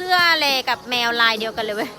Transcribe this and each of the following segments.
เสื้อเลกับแมวลายเดียวกันเลยเว้ย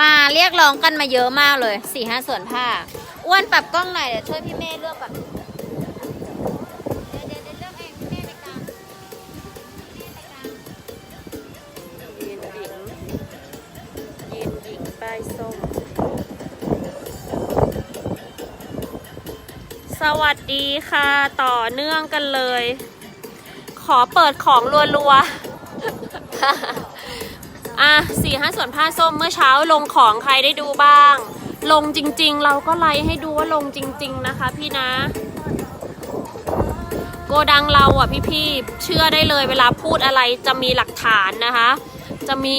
มาเรียกร้องกันมาเยอะมากเลยสี่ห้าส่วนผ้า อ้วนปรับกล้องหน่อยเดี๋ยวช่วยพี่เมย์เลือกก่อนเดี๋ยวเดี๋ยวเลือกเองพี่เมย์ไปกลางพี่เมย์ไปกลางยีนหญิงยีนหญิงป้ายส้ม สวัสดีค่ะ ต่อเนื่องกันเลย ขอเปิดของรัวๆ อะสี่ห้าส่วนผ้าส้มเมื่อเช้าลงของใครได้ดูบ้าง ลงจริงๆ เราก็ไลฟ์ให้ดูว่าลงจริง ๆ นะคะ พี่นะ โกดังเราอะพี่ๆเชื่อได้เลยเวลาพูดอะไรจะมีหลักฐานนะคะ จะมี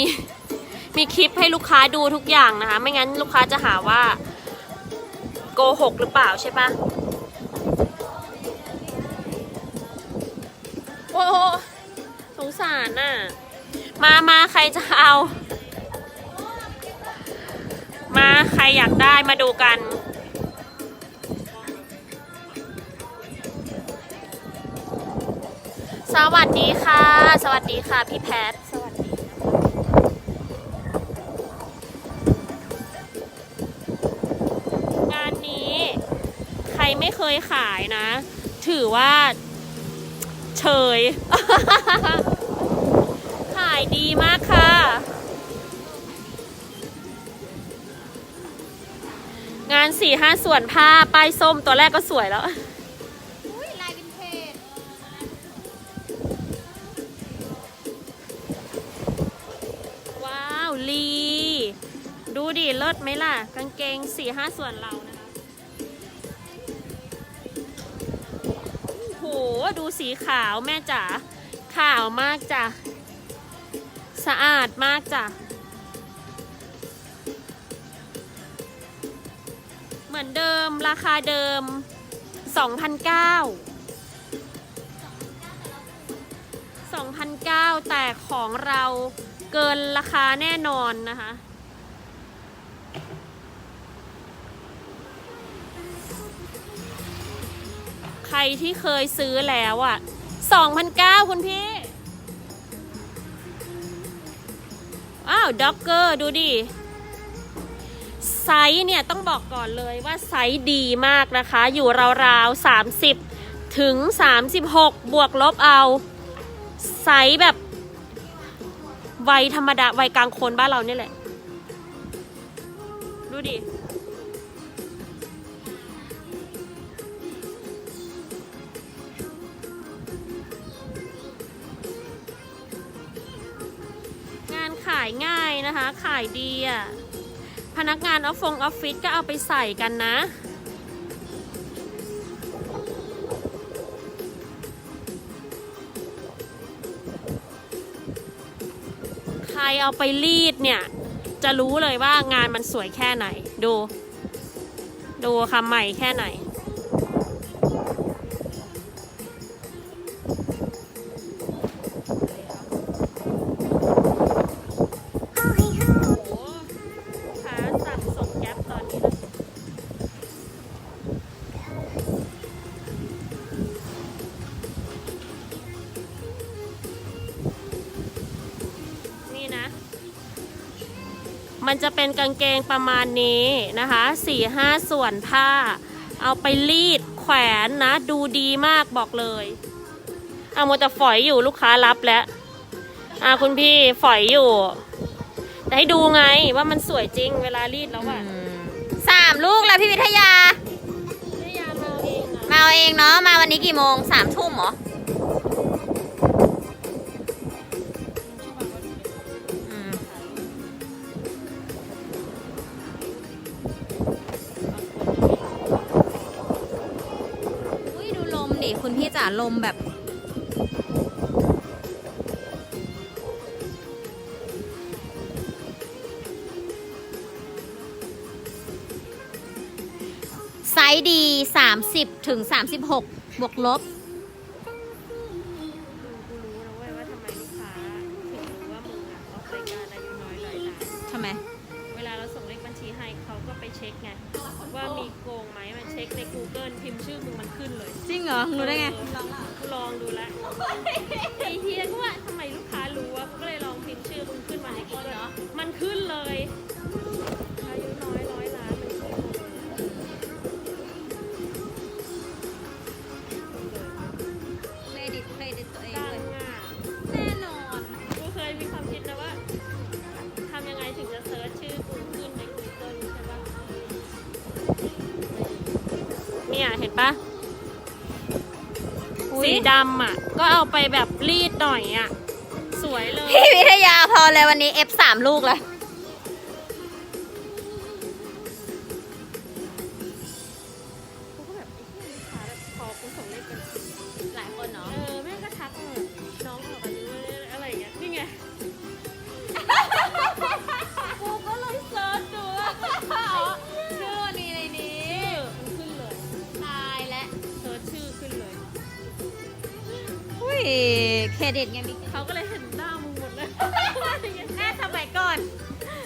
มีคลิปให้ลูกค้าดูทุกอย่างนะคะ ไม่งั้นลูกค้าจะหาว่า โกหกหรือเปล่าใช่ปะโอ้สงสารน่ะ มามาใครจะเอา ใครอยากได้มาดูกัน สวัสดีค่ะ สวัสดีค่ะ พี่แพทสวัสดีงานนี้ใครไม่เคยขายนะ ถือว่าเฉย ขายดีมาก สี่ห้าส่วนผ้าป้ายส้มตัวแรกก็สวยแล้ว อุ้ยลายวินเทจว้าว ลี ดูดิเลิศไหมล่ะ กางเกงสี่ห้าส่วนเรานะคะ โอ้โห ดูสีขาวแม่จ๋าขาวมากจ้ะ สะอาดมากจ้ะ เหมือนเดิมราคาเดิม 2,009 2,009 แต่ของเราเกินราคาแน่นอนนะคะ ใครที่เคยซื้อแล้วอะ่ะ2,009 คุณพี่ อ้าวด็อกเกอร์ดูดิ ไซส์เนี่ยต้องบอกก่อนเลยว่าไซส์ดีมากนะคะ อยู่ราวๆ 30 ถึง 36 บวกลบเอา ไซส์แบบวัยธรรมดาวัยกลางคนบ้านเราเนี่ยแหละ ดูดิงานขายง่ายนะคะ ขายดีอะ พนักงานออฟฟงออฟฟิศก็เอาไปใส่กันนะ ใครเอาไปรีดเนี่ย จะรู้เลยว่างานมันสวยแค่ไหน ดู ดูค่ะใหม่แค่ไหน มันจะเป็นกางเกงประมาณนี้นะคะสี่ห้าส่วนผ้า เอาไปรีดแขวนนะ ดูดีมากบอกเลยเอาโมจะฝอยอยู่ลูกค้ารับแล้วอ่าคุณพี่ฝอยอยู่ แต่ให้ดูไงว่ามันสวยจริงเวลารีดแล้วอะสามลูกแล้วพี่วิทยาไม่ยามาเองนะมาเอาเองเนาะมาวันนี้กี่โมงสามทุ่มเหรออื คุณพี่จ๋าลมแบบ ไซส์ดี 30 ถึง 36 บวกลบำอะ ก็เอาไปแบบรีดหน่อยอะ สวยเลย พี่วิทยาพอเลยวันนี้ F 3 ลูกเลย เครดิตไงมีเขาก็เลยเห็นหน้ามึงหมดเลยหน้าสมัยก่อน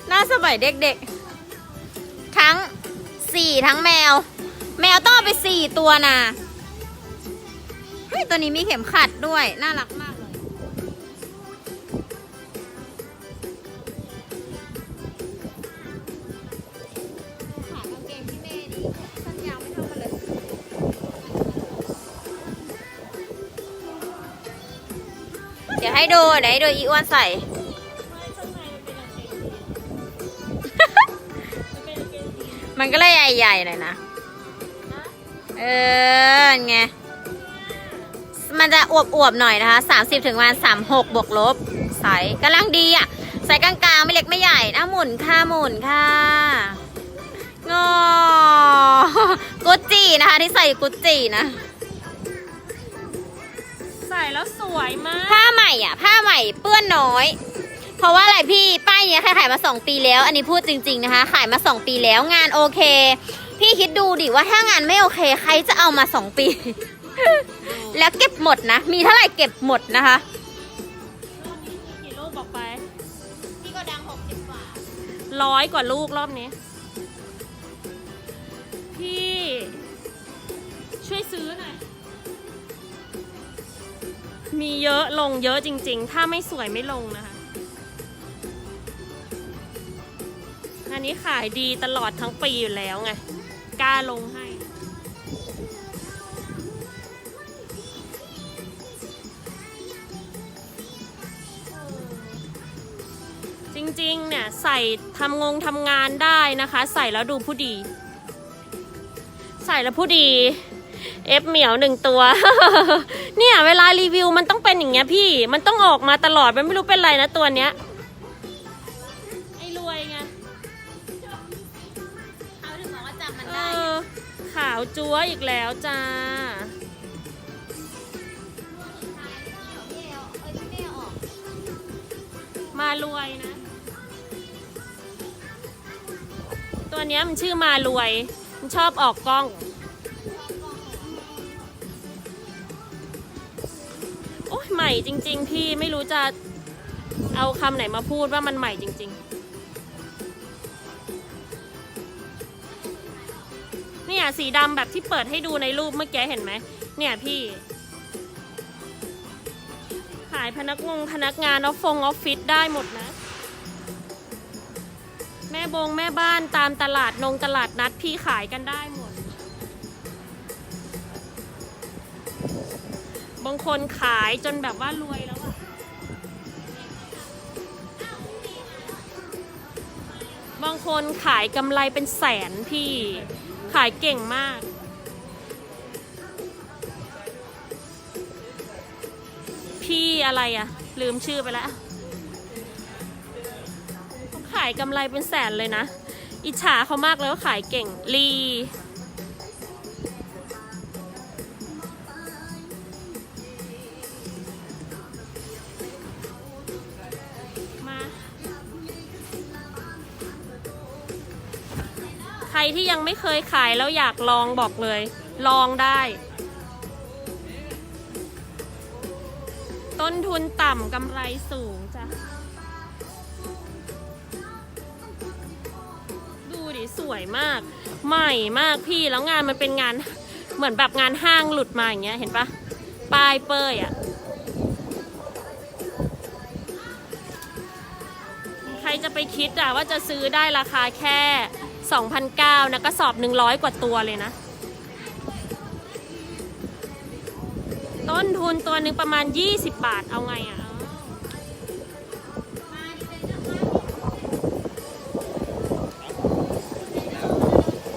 หน้าสมัยเด็กๆ ทั้งสี่ทั้งแมว แมวต้องเอาไปสี่ตัวนะเฮ้ยตัวนี้มีเข็มขัดด้วย น่ารักมากเลยขากางเกงพี่เมย์ ให้ดูเดี๋ยวให้ดูอีอ้วนใส่ไม่ข้างในมันเป็นกางเกงยีนมันเป็นกางเกงยีนมันก็เลยใหญ่ๆหน่อยนะนะ เออไง มันจะอวบๆหน่อยนะคะ30ถึงวัน36บวกลบ ใสกำลังดีอะ ใส่กลางๆ ไม่เล็กไม่ใหญ่นะหมุนค่ะหมุนค่ะงอกุจจีนะคะที่ใส่กุจจีนะใส่ แล้วสวยมากผ้าใหม่อะ ผ้าใหม่เปื้อนน้อย เพราะว่าอะไรพี่ป้ายเนี้ยใครขายมา 2 ปีแล้ว อันนี้พูดจริง ๆนะคะ ขายมา 2 ปีแล้วงานโอเค พี่คิดดูดิว่าถ้างานไม่โอเคใครจะเอามา 2 ปี แล้วเก็บหมดนะ มีเท่าไหร่เก็บหมดนะคะรูปนี้มีกี่รูปบอกไปพี่ก็ดัง60กว่าร้อยกว่าลูกรอบนี้ พี่ ช่วยซื้อหน่อย มีเยอะลงเยอะจริง ๆ ถ้าไม่สวยไม่ลงนะคะ อันนี้ขายดีตลอดทั้งปีอยู่แล้วไง กล้าลงให้ จริงๆ เนี่ย ใส่ทำงงทำงานได้นะคะ ใส่แล้วดูผู้ดี ใส่แล้วผู้ดี เอฟเหมียวหนึ่งตัว เนี่ย เวลารีวิวมันต้องเป็นอย่างเงี้ยพี่ มันต้องออกมาตลอด มันไม่รู้เป็นไรนะตัวเนี้ย ไอ้รวยไงเขาถึงบอกว่าจำมันเอได้อขาวจั๊วอีกแล้วจ้า มารวยนะ ตัวเนี้ยมันชื่อมารวย มันชอบออกกล้อง ใหม่จริง ๆ พี่ไม่รู้จะเอาคำไหนมาพูดว่ามันใหม่จริง ๆ เนี่ยสีดำแบบที่เปิดให้ดูในรูปเมื่อกี้เห็นไหมเนี่ยพี่ ขายพนักงงพนักงานออฟฟงออฟฟิศได้หมดนะ แม่บงแม่บ้านตามตลาดนงตลาดนัดพี่ขายกันได้างคนขายจนแบบว่ารวยแล้วอะบางคนขายกำไรเป็นแสนพี่ ขายเก่งมาก พี่อะไรอะลืมชื่อไปแล้วเขาขายกำไรเป็นแสนเลยนะ อิจฉาเขามากเลยว่าขายเก่งลี ที่ยังไม่เคยขายแล้วอยากลองบอกเลย ลองได้ ต้นทุนต่ำกำไรสูงจ้ะ ดูดิ สวยมาก ใหม่มากพี่แล้วงานมันเป็นงานเหมือนแบบงานห้างหลุดมาอย่างเงี้ย เห็นปะป้ายเปยอะ่ะใครจะไปคิดอะว่าจะซื้อได้ราคาแค่ 2,009นะกระสอบ 100 กว่าตัวเลยนะ ต้นทุนตัวหนึ่งประมาณ 20 บาทเอาไงอะ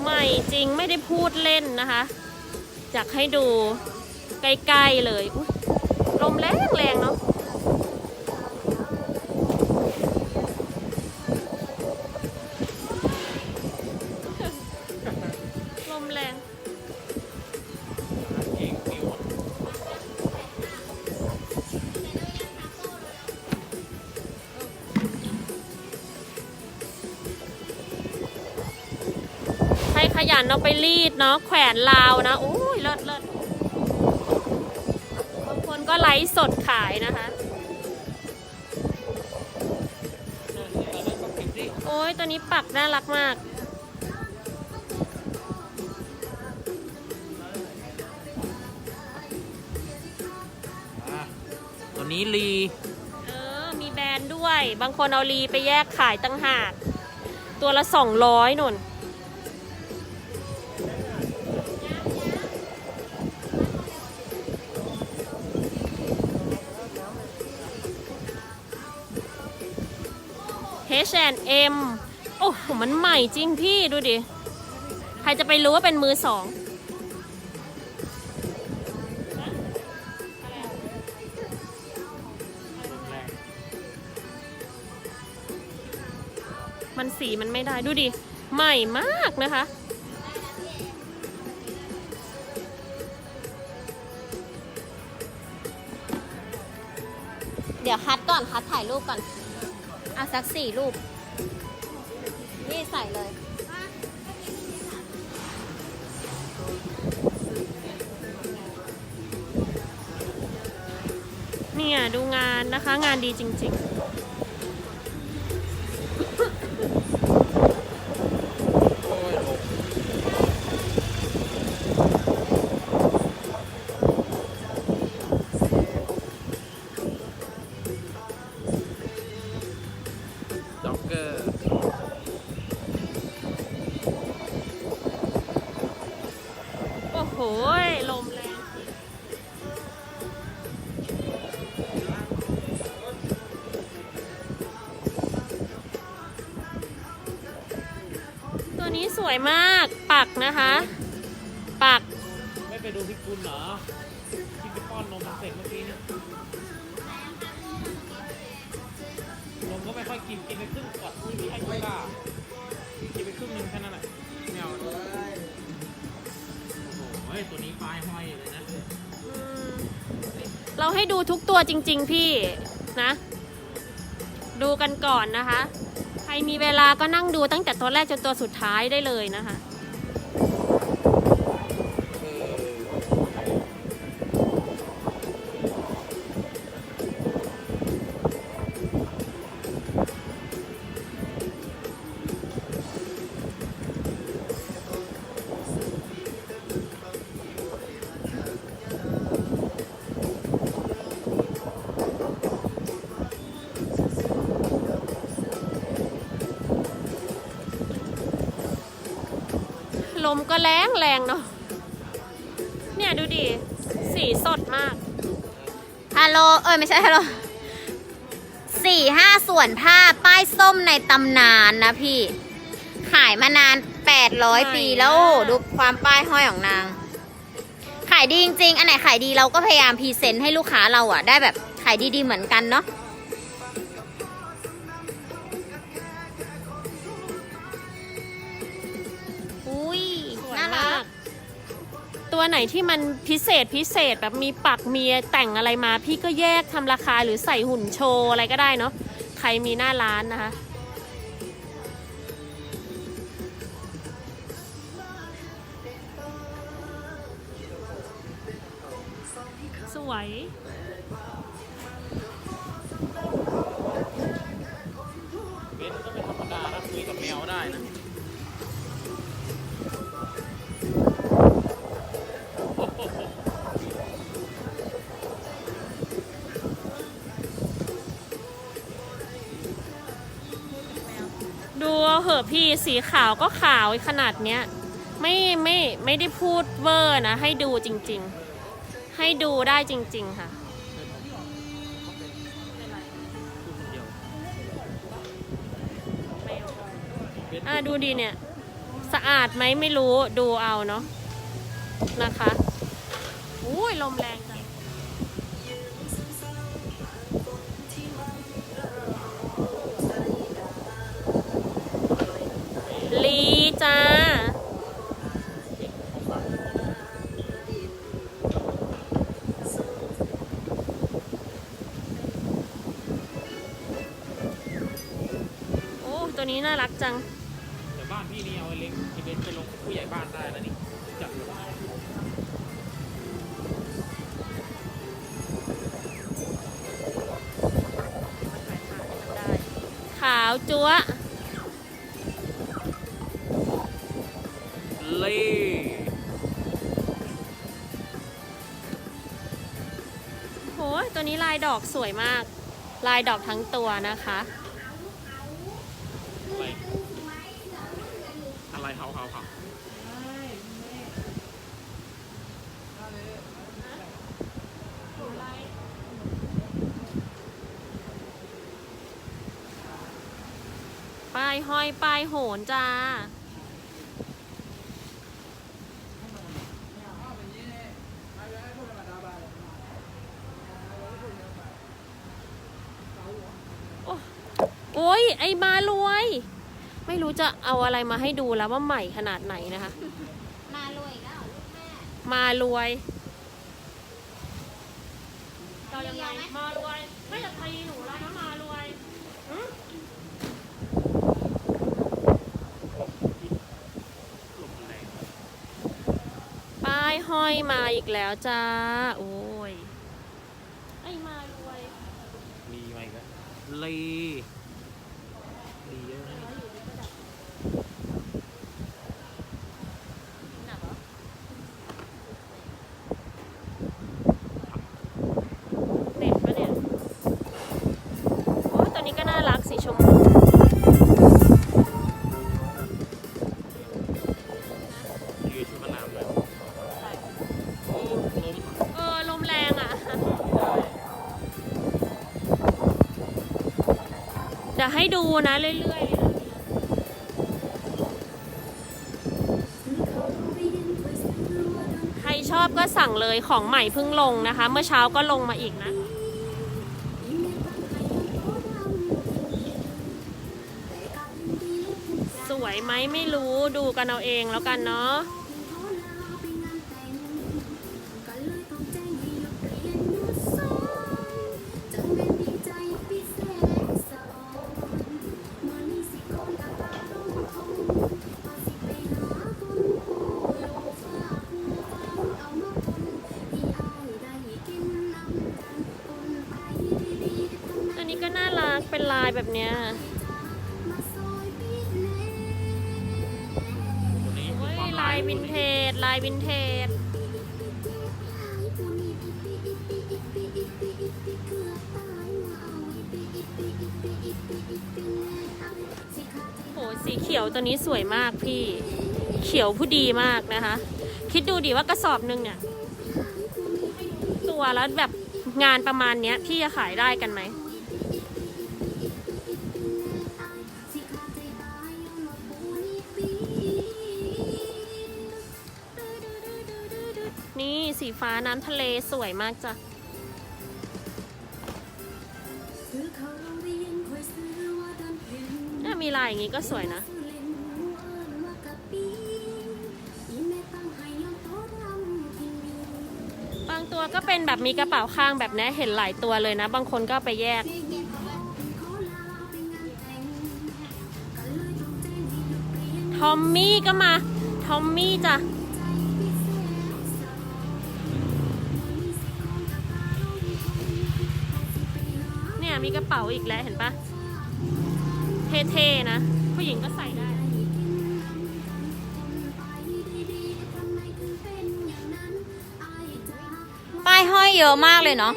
ใหม่จริงไม่ได้พูดเล่นนะคะอยากให้ดูใกล้ ๆ เลยลมแรงแรงๆเนาะ ยันเอาไปรีดเนาะแขวนลาวนะโอ้ยเลิศเลิศบางคนก็ไลฟ์สดขายนะคะโอ้ยตัวนี้ปักน่ารักมากอะตัวนี้ลีเออมีแบรนด์ด้วย บางคนเอาลีไปแยกขายตั้งหาก ตัวละสองร้อยนุ่น H&M โอ้โหมันใหม่จริงพี่ดูดิ ใครจะไปรู้ว่าเป็นมือสอง มันสีมันไม่ได้ดูดิ ใหม่มากนะคะเดี๋ยวคัดก่อนคัดถ่ายรูปก่อน สักสี่รูป นี่ใส่เลย เนี่ยดูงานนะคะงานดีจริง ๆ นะคะ ปัก ไม่ไปดูพี่กุลเหรอที่ไปป้อนนมมันเสร็จเมื่อกี้เนี่ยนมก็ไม่ค่อยกินกินไปครึ่งขวดที่พี่ให้ไม่กล้ากินไปครึ่งหนึงแค่นั้นแหละไม่เอาเลยโอ้โหเฮ้ยตัวนี้ปลายห้อยเลยนะอืมเราให้ดูทุกตัวจริง ๆ พี่นะ ดูกันก่อนนะคะ ใครมีเวลาก็นั่งดูตั้งแต่ตัวแรกจนตัวสุดท้ายได้เลยนะคะ ลมก็แรงแรงเนาะ เนี่ยดูดิ สีสดมาก ฮัลโหล เอ้ยไม่ใช่ฮัลโหลสี่ห้าส่วนผ้าป้ายส้มในตำนานนะพี่ ขายมานาน800ปีแล้วดูความป้ายห้อยของนาง ขายดีจริงๆ อันไหนขายดีเราก็พยายามพรีเซนต์ให้ลูกค้าเราอะได้แบบขายดีๆเหมือนกันเนาะ ตัวไหนที่มันพิเศษพิเศษแบบมีปักมีแต่งอะไรมา พี่ก็แยกทำราคาหรือใส่หุ่นโชว์อะไรก็ได้เนาะใครมีหน้าร้านนะคะ สวย ดูเหอะพี่สีขาวก็ขาวขนาดเนี้ย ไม่ไม่ไม่ได้พูดเวอร์นะ ให้ดูจริง ๆ ให้ดูได้จริง ๆ ค่ะอะดูดีเนี่ย สะอาดไหมไม่รู้ดูเอาเนาะนะคะอุ้ยลมแรง ตัวนี้น่ารักจัง แต่บ้านพี่นี่เอาไอ้เล็กไอ้เบนไปลงผู้ใหญ่บ้านได้นะนี่รู้จักอยู่ขาวจั๊วะเล่โหยตัวนี้ลายดอกสวยมาก ลายดอกทั้งตัวนะคะ อะไรอะไรเห่าเห่าเห่า ป้าย ห้อยป้ายโหนจ้า โอ้ยไอ้มารวย ไม่รู้จะเอาอะไรมาให้ดูแล้วว่าใหม่ขนาดไหนนะคะ มารวยแล้วลูกแม่มารวยเอายังไงมารวยไม่จะตีหนูะมารวยหึ ลมมันแรง ป้าย ห้อยมาอีกแล้วจ้า โอ้ย ไอ้มารวย มีไหมกันเล่ เดี๋ยวให้ดูนะเรื่อยๆใครชอบก็สั่งเลยของใหม่เพิ่งลงนะคะ เมื่อเช้าก็ลงมาอีกนะ สวยไหมไม่รู้ดูกันเอาเองแล้วกันเนาะ เป็นลายแบบเนี้ยตัวนี้ยลายวินเทจลายวินเทจโหสีเขียวตัวนี้สวยมากพี่ เขียวผู้ดีมากนะคะ คิดดูดิว่ากระสอบหนึ่งเนี่ย ตัวแล้วแบบงานประมาณเนี้ย พี่จะขายได้กันไหม สีฟ้าน้ำทะเลสวยมากจ้ะถ้ามีลายอย่างนี้ก็สวยนะ บางตัวก็เป็นแบบมีกระเป๋าข้างแบบนี้เห็นหลายตัวเลยนะ บางคนก็ไปแยกทอมมี่ก็มา ทอมมี่จ้ะ มีกระเป๋าอีกแล้วเห็นปะเท่ๆนะ ผู้หญิงก็ใส่ได้ ป้ายห้อยเยอะมากเลยเนาะ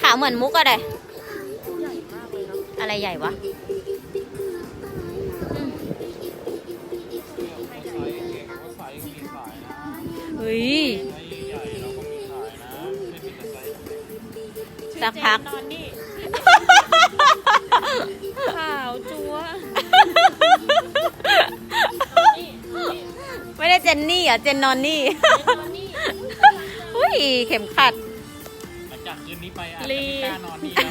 ขาวเหมือนมุกอะไร อะไรใหญ่วะ สักพัก นอนนี่ ขาวจัวนี่นี่ไม่ได้เจนนี่เหรอะเจนนอนนี่ นอนนี่ อุ้ยเข็มขัด หลังจากคืนนี้ไปอาจจะลี ไม่กล้านอนนี่นะ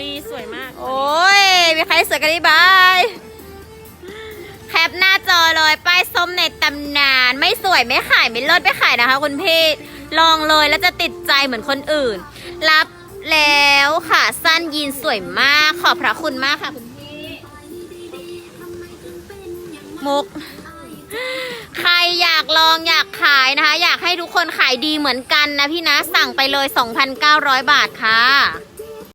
ลีสวยมากโอ้ย มีใครสวยกันดีบาย แคปหน้าจอเลยป้ายส้มในตำนาน ไม่สวยไม่ขาย ไม่เลิศไม่ขายนะคะคุณพี่ ลองเลยแล้วจะติดใจเหมือนคนอื่น รับแล้วค่ะสั้นยีนสวยมากขอบพระคุณมากค่ะคุณพี่มุก ใครอยากลองอยากขายนะคะ อยากให้ทุกคนขายดีเหมือนกันนะพี่นะสั่งไปเลย 2,900 บาทค่ะ